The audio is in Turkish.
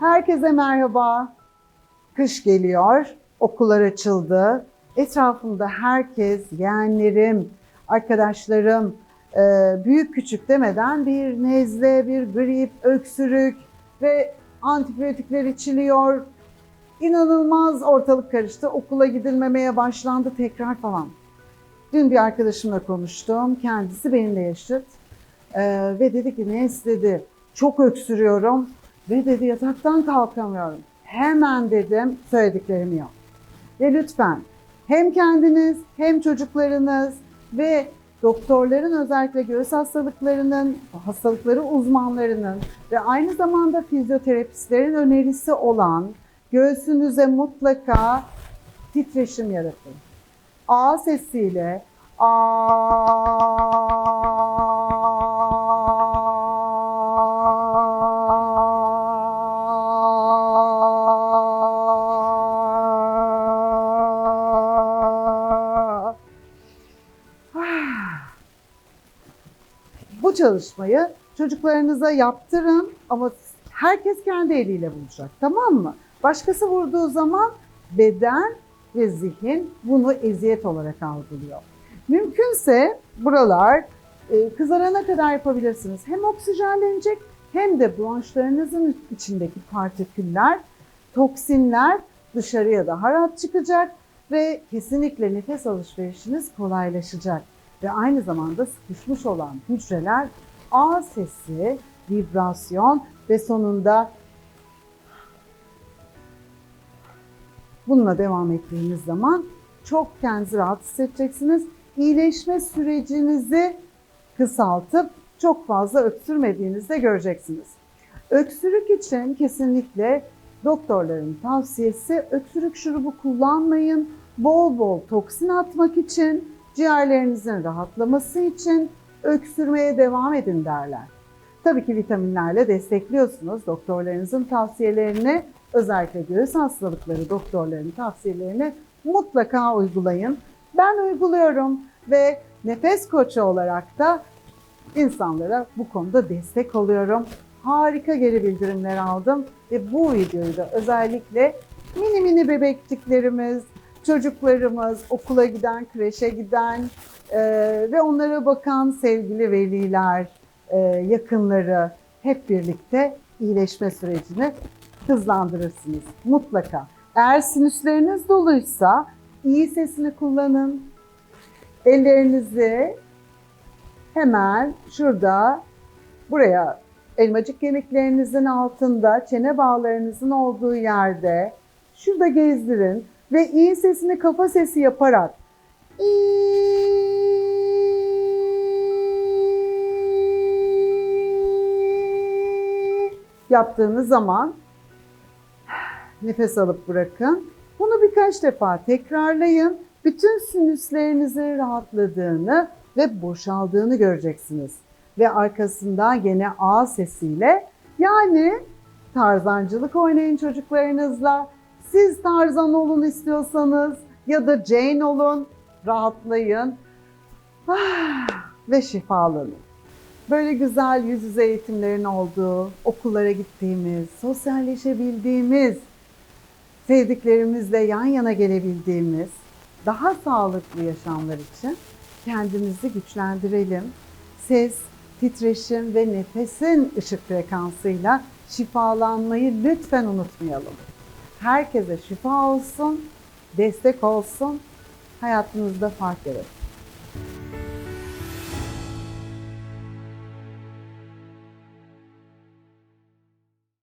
Herkese merhaba. Kış geliyor, okullar açıldı. Etrafımda herkes, yeğenlerim, arkadaşlarım, e, büyük küçük demeden bir nezle, bir grip, öksürük ve antibiyotikler içiliyor. İnanılmaz ortalık karıştı. Okula gidilmemeye başlandı tekrar falan. Dün bir arkadaşımla konuştum. Kendisi benimle yaşıt. Ee, ve dedi ki Nes dedi çok öksürüyorum ve dedi yataktan kalkamıyorum. Hemen dedim söylediklerimi yap. Ve lütfen hem kendiniz hem çocuklarınız ve doktorların özellikle göğüs hastalıklarının, hastalıkları uzmanlarının ve aynı zamanda fizyoterapistlerin önerisi olan göğsünüze mutlaka titreşim yaratın. A sesiyle A. Bu çalışmayı çocuklarınıza yaptırın ama herkes kendi eliyle bulacak tamam mı? Başkası vurduğu zaman beden ve zihin bunu eziyet olarak algılıyor. Mümkünse buralar e, kızarana kadar yapabilirsiniz. Hem oksijenlenecek hem de bronşlarınızın içindeki partiküller, toksinler dışarıya daha rahat çıkacak ve kesinlikle nefes alışverişiniz kolaylaşacak. Ve aynı zamanda sıkışmış olan hücreler A sesi, vibrasyon ve sonunda Bununla devam ettiğiniz zaman çok kendinizi rahat hissedeceksiniz. İyileşme sürecinizi kısaltıp çok fazla öksürmediğinizi de göreceksiniz. Öksürük için kesinlikle doktorların tavsiyesi öksürük şurubu kullanmayın. Bol bol toksin atmak için, ciğerlerinizin rahatlaması için öksürmeye devam edin derler. Tabii ki vitaminlerle destekliyorsunuz doktorlarınızın tavsiyelerini özellikle göğüs hastalıkları doktorlarının tavsiyelerini mutlaka uygulayın. Ben uyguluyorum ve nefes koçu olarak da insanlara bu konuda destek oluyorum. Harika geri bildirimler aldım ve bu videoyu da özellikle mini mini bebekçiklerimiz, çocuklarımız, okula giden, kreşe giden e, ve onlara bakan sevgili veliler, e, yakınları hep birlikte iyileşme sürecini hızlandırırsınız mutlaka. Eğer sinüsleriniz doluysa iyi sesini kullanın. Ellerinizi hemen şurada buraya elmacık kemiklerinizin altında çene bağlarınızın olduğu yerde şurada gezdirin ve iyi sesini kafa sesi yaparak yaptığınız zaman nefes alıp bırakın. Bunu birkaç defa tekrarlayın. Bütün sinüslerinizin rahatladığını ve boşaldığını göreceksiniz. Ve arkasından gene A sesiyle yani tarzancılık oynayın çocuklarınızla. Siz tarzan olun istiyorsanız ya da Jane olun, rahatlayın Ah, ve şifalanın. Böyle güzel yüz yüze eğitimlerin olduğu, okullara gittiğimiz, sosyalleşebildiğimiz, sevdiklerimizle yan yana gelebildiğimiz daha sağlıklı yaşamlar için kendimizi güçlendirelim. Ses, titreşim ve nefesin ışık frekansıyla şifalanmayı lütfen unutmayalım. Herkese şifa olsun, destek olsun, hayatınızda fark yaratın.